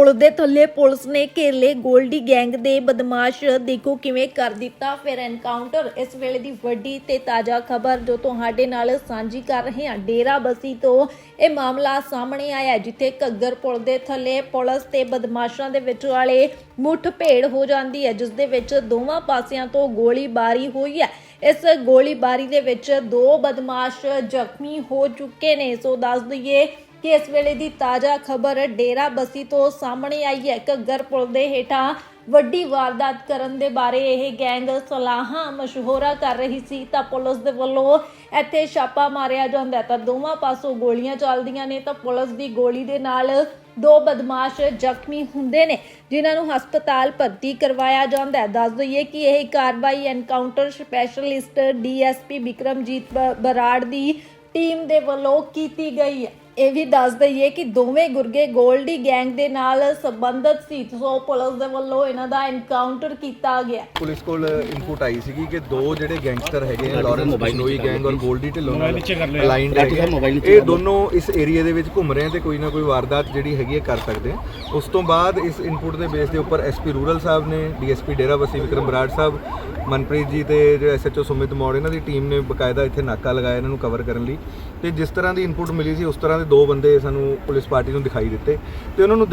ਪੁਲ ਦੇ ਥੱਲੇ ਪੁਲਿਸ ਨੇ ਘੇਰ ਲਏ ਗੋਲਡੀ ਗੈਂਗ ਦੇ ਬਦਮਾਸ਼। ਦੇਖੋ ਕਿਵੇਂ ਕਰ ਦਿੱਤਾ ਫਿਰ ਐਨਕਾਊਂਟਰ ਇਸ ਵੇਲੇ ਦੀ ਵੱਡੀ ਤੇ ਤਾਜ਼ਾ ਖਬਰ ਜੋ ਤੁਹਾਡੇ ਨਾਲ ਸਾਂਝੀ ਕਰ ਰਹੇ ਹਾਂ। ਡੇਰਾ ਬਸੀ ਤੋਂ ਇਹ ਮਾਮਲਾ ਸਾਹਮਣੇ ਆਇਆ ਜਿੱਥੇ ਘੱਗਰ ਪੁਲ ਦੇ ਥੱਲੇ ਪੁਲਿਸ ਤੇ ਬਦਮਾਸ਼ਾਂ ਦੇ ਵਿੱਚ ਵਾਲੇ ਮੁੱਠ ਭੇੜ ਹੋ ਜਾਂਦੀ ਹੈ, ਜਿਸ ਦੇ ਵਿੱਚ ਦੋਵਾਂ ਪਾਸਿਆਂ ਤੋਂ ਗੋਲੀਬਾਰੀ ਹੋਈ ਹੈ। ਇਸ ਗੋਲੀਬਾਰੀ ਦੇ ਵਿੱਚ ਦੋ ਬਦਮਾਸ਼ ਜ਼ਖਮੀ ਹੋ ਚੁੱਕੇ ਨੇ। ਸੋ ਦੱਸ ਦਈਏ ਕਿ ਇਸ ਵੇਲੇ ਦੀ ਤਾਜ਼ਾ ਖਬਰ ਡੇਰਾ ਬਸੀ ਤੋਂ ਸਾਹਮਣੇ ਆਈ ਹੈ। ਘੱਗਰ ਪੁਲ ਦੇ ਹੇਠਾਂ ਵੱਡੀ ਵਾਰਦਾਤ ਕਰਨ ਦੇ ਬਾਰੇ ਇਹ ਗੈਂਗ ਸਲਾਹਾਂ ਮਸ਼ਹੂਰਾ ਕਰ ਰਹੀ ਸੀ ਤਾਂ ਪੁਲਿਸ ਦੇ ਵੱਲੋਂ ਇੱਥੇ ਛਾਪਾ ਮਾਰਿਆ ਜਾਂਦਾ ਤਾਂ ਦੋਵਾਂ ਪਾਸੋਂ ਗੋਲੀਆਂ ਚੱਲਦੀਆਂ ਨੇ ਤਾਂ ਪੁਲਿਸ ਦੀ ਗੋਲੀ ਦੇ ਨਾਲ ਦੋ ਬਦਮਾਸ਼ ਜ਼ਖਮੀ ਹੁੰਦੇ ਨੇ, ਜਿਨ੍ਹਾਂ ਨੂੰ ਹਸਪਤਾਲ ਭਰਤੀ ਕਰਵਾਇਆ ਜਾਂਦਾ ਹੈ। ਦੱਸ ਦਈਏ ਕਿ ਇਹ ਕਾਰਵਾਈ ਐਨਕਾਊਂਟਰ ਸਪੈਸ਼ਲਿਸਟ ਡੀਐਸਪੀ ਵਿਕਰਮਜੀਤ ਬ- ਬਰਾੜ ਦੀ ਟੀਮ ਦੇ ਵੱਲੋਂ ਕੀਤੀ ਗਈ ਹੈ। ਇਹ ਵੀ ਦੱਸ ਦਈਏ ਕਿ ਦੋਵੇਂ ਗੁਰਗੇ ਗੋਲਡੀ ਗੈਂਗ ਦੇ ਨਾਲ ਸੰਬੰਧਿਤ ਸੀ। ਸੋ ਪੁਲਿਸ ਦੇ ਵੱਲੋਂ ਇਹਨਾਂ ਦਾ ਐਨਕਾਊਂਟਰ ਕੀਤਾ ਗਿਆ। ਪੁਲਿਸ ਕੋਲ ਇਨਪੁਟ ਆਈ ਸੀਗੀ ਕਿ ਦੋ ਜਿਹੜੇ ਗੈਂਗਸਟਰ ਹੈਗੇ ਨੇ ਲਾਰੈਂਸ ਬਿਸ਼ਨੋਈ ਗੈਂਗ ਔਰ ਗੋਲਡੀ ਢਿੱਲੋਂ ਨਾਲ ਅਲਾਈਨਡ ਹੈਗੇ ਇਹ ਦੋਨੋਂ ਇਸ ਏਰੀਆ ਦੇ ਵਿੱਚ ਘੁੰਮ ਰਹੇ ਆ ਤੇ ਕੋਈ ਨਾ ਕੋਈ ਵਾਰਦਾਤ ਜਿਹੜੀ ਹੈਗੀ ਹੈ ਕਰ ਸਕਦੇ ਆ। ਉਸ ਤੋਂ ਬਾਅਦ ਇਸ ਇਨਪੁਟ ਦੇ ਬੇਸ ਦੇ ਉੱਪਰ ਐਸਪੀ ਰੂਰਲ ਸਾਹਿਬ ਨੇ ਡੀਐਸਪੀ ਡੇਰਾ ਬਸੀ ਵਿਕਰਮ ਬਰਾੜ ਸਾਹਿਬ ਮਨਪ੍ਰੀਤ ਜੀ ਤੇ ਜੋ ਐਸਐਚਓ ਸੁਮਿਤ ਮੌੜ ਇਹਨਾਂ ਦੀ ਟੀਮ ਨੇ ਬਕਾਇਦਾ ਇੱਥੇ ਨਾਕਾ ਲਗਾਇਆ ਇਹਨਾਂ ਨੂੰ ਕਵਰ ਕਰਨ ਲਈ। ਤੇ ਜਿਸ ਤਰ੍ਹਾਂ ਦੀ ਇਨਪੁਟ ਮਿਲੀ ਸੀ ਉਸ ਤਰ੍ਹਾਂ ਦੇ ਦੋ ਬੰਦੇ ਸਾਨੂੰ ਪੁਲਿਸ ਪਾਰਟੀ ਨੂੰ ਦਿਖਾਈ ਦਿੱਤੇ ਤੇ ਉਹਨਾਂ ਨੂੰ